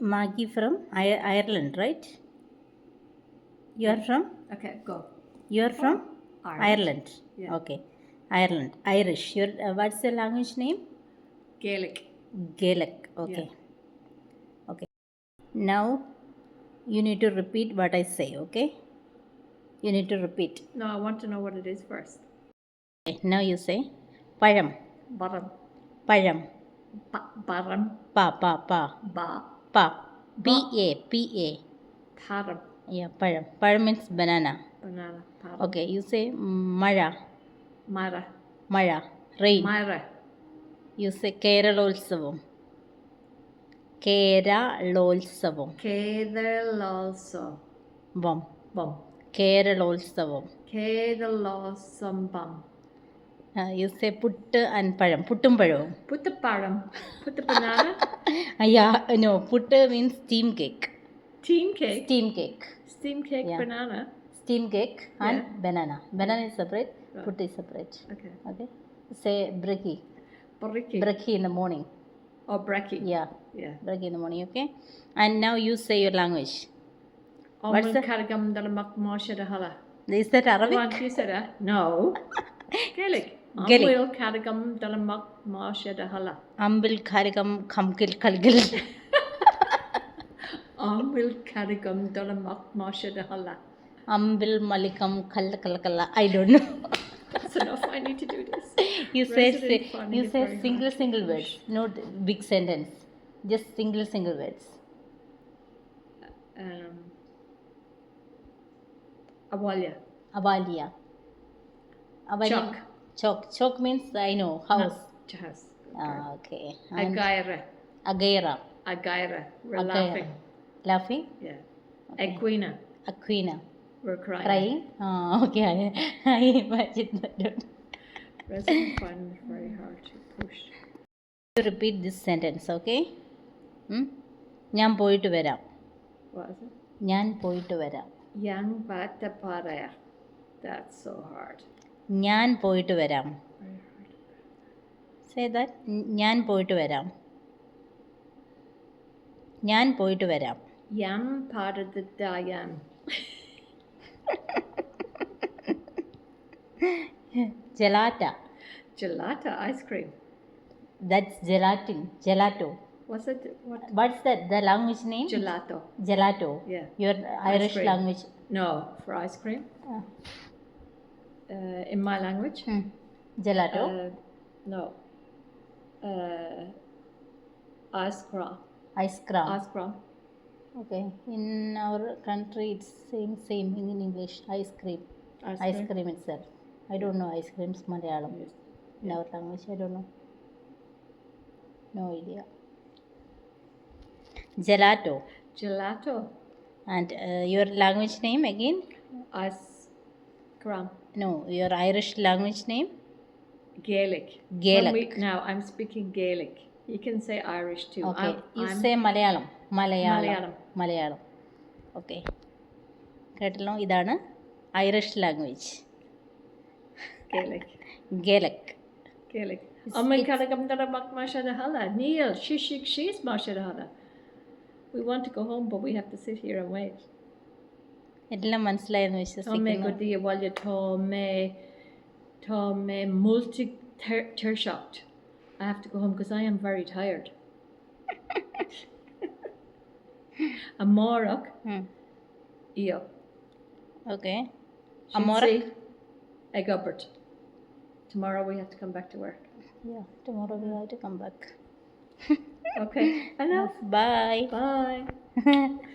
Maggie from I- Ireland, right? You are from? Okay, go. You are from Ireland. Ireland. Yeah. Okay. Ireland. Irish. Your uh, what's your language name? Gaelic. Gaelic. Okay. Okay. Now you need to repeat what I say. Okay. You need to repeat. No, I want to know what it is first. Okay. Now you say payam. Baram. Payam. Ba- baram. Pa pa pa Ba. Pa. P A P A. Param. Yeah. Payam. Payam means banana. Banana. Param. Okay. You say mara. Mara. Mara. Rain. Myra. You say Keralotsavam. Keralotsavam. Kedalalso. Bum. Bum. Keralotsavam. Kedalosambam. Uh, you say puttu and param. Puttum param. Put the param. Put the banana. Uh, yeah, no. Puttu means steam cake. Steam cake. Steam cake. Steam cake Yeah. banana. Steam cake and Yeah. banana. Banana is separate. Right. Is separate. Okay. Okay. Say brekkie. Bariki. Brekkie in the morning. Or brekkie. Yeah. Yeah. Brekkie in the morning. Okay. And now you say your language. What's Omul the- karagam dalamak moshe hala. Is that Arabic? Said that? No. Gaelic. Gaelic. Omul karagam dalamak moshe hala. Ambil karikam kamkil kalgil. Omul karagam dalamak moshe hala. Ambil malikam kalla kalla kalla. I don't know. That's enough. I need to do this. you say, you say single single words, not big sentence. Just single single words. Um, Awalia. Avalia. Avalia. Chalk. Chalk. Chalk means I know house. House. Ah, okay. And Agaira. Agaira. Agaira. We're Agaira. laughing. Laughing. Yeah. Okay. Equina. Aquina. We're crying. Crying. Ah, okay. I, I imagine that. Resident finding it very hard to push. You repeat this sentence, okay? Hmm? ഞാൻ പോയിട്ട് വരാം What is it? ഞാൻ പോയിട്ട് വരാം Yang bata paraya. That's so hard. ഞാൻ പോയിട്ട് വരാം Very hard. Say that ഞാൻ പോയിട്ട് വരാം ഞാൻ പോയിട്ട് വരാം Yam pada the dayam. ജലാറ്റ Gelata ice cream. That's gelatin gelato What's it? What? What's the the language name Gelato. Gelato Yeah. Your Irish cream. Language No, for ice cream. uh, in my language. Hmm. Gelato? Uh, no. Uh, ice cream. Ice cream. Ice cream. Okay. In our country, it's same same in English. Ice cream. Ice, ice cream. cream. itself. I don't know ice cream's Malayalam. Yes. In yeah. our language, I don't know. No idea. Gelato. Gelato. And uh, your language name again? Ice cream. No, your Irish language name? Gaelic. Gaelic. When we- now I'm speaking Gaelic. You can say Irish too. Okay. I'm, you I'm say Malayalam. Malayalam. Malayalam. Malayalam okay കേട്ടല്ലോ ഇതാണ് Irish language Gaelic. ഗേലക് Gaelic. It's- Oh my it's- god, I'm gonna make mashadahala. Neil, shishik she's mashadahala. We want to go home, but we have to sit here and wait. എല്ലാം മനസ്സിലായെന്ന് Tome വിശ്വസിക്കുന്നു godia walya tome tome multi tershocked. I have to go home because I am very tired. Amorok, iyo. Okay Shinsi, അമോറക് Egobert. Tomorrow we have to come back to work. Yeah, tomorrow we have to come back. Okay. Enough. Bye. Bye.